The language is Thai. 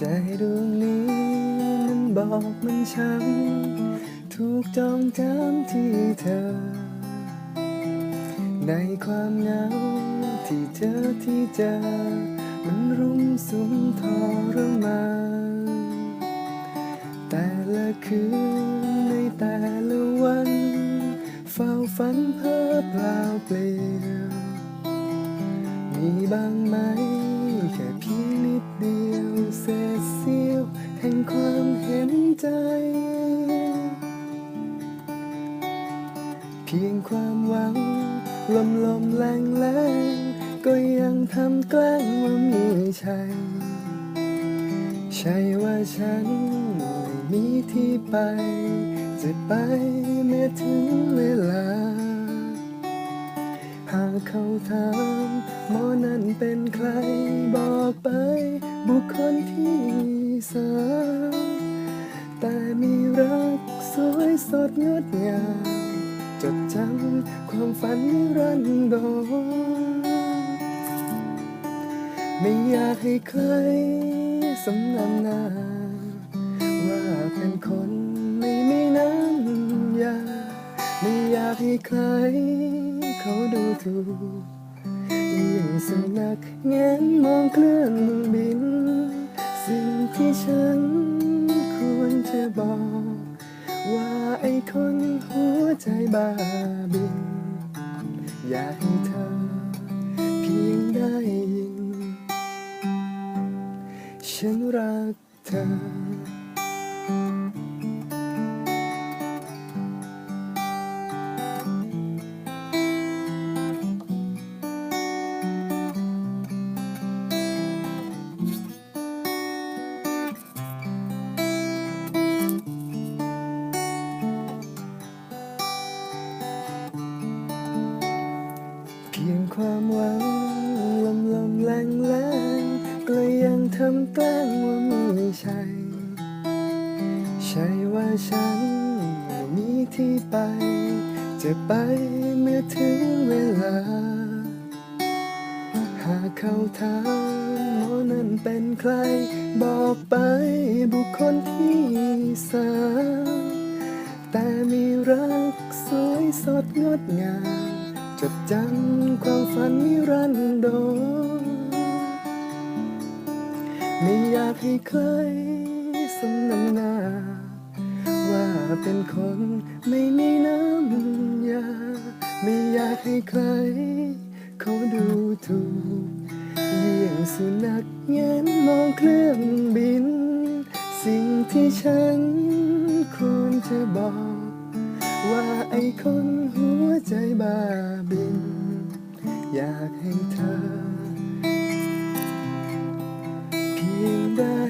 ใจดวงนี้มันบอกมันช้ำถูกจองจำที่เธอ ในความเหงาที่เจอที่เจอ มันรุมสุมทรมานแต่ละคืนในแต่ละวัน เฝ้าฝันเพ้อเปล่าเปลี่ยวมีบ้างไหม ค่เพียงนิดเดียวเศษเสี้ยวแห่งความเห็นใจ เพียงความหวังลมลมแรงแรงก็ยังทำแกล้งว่ามีชัยใช่ว่าฉันไม่มีที่ไป จะไปเมื่อถึงเวลา เขาถามหมอนั้นเป็นใครบอกไป บุคคลที่สามแต่มีรักสวยสดงดงามจดจำความฝันนิรันดรไม่อยากให้ใครสำนำหน้าว่าเป็นคน ไม่อยากให้ใครเขาดูถูกยิ่งสุนัขแงนมองเครื่องบิน สิ่งที่ฉันควรจะบอก ว่าไอ้คนหัวใจบ้าบิน อยากให้เธอเพียงได้ยิน ฉันรักเธอ ทำแกล้งว่ามีชัยใช่ว่าฉันไม่มีที่ไป จะไปเมื่อถึงเวลา หากเขาถามหมอนั้นเป็นใคร บอกไปบุคคลที่สามแต่มีรักสวยสดงดงามจดจำความฝันนิรันดร ไม่อยากให้ใครสมน้ำหน้า ว่าเป็นคนไม่มีน้ำยา ไม่อยากให้ใครเขาดูถูกเยี่ยงสุนัขแงนมองเครื่องบิน สิ่งที่ฉันควรจะบอก ว่าไอ้คนหัวใจบ้าบิน อยากให้เธอ the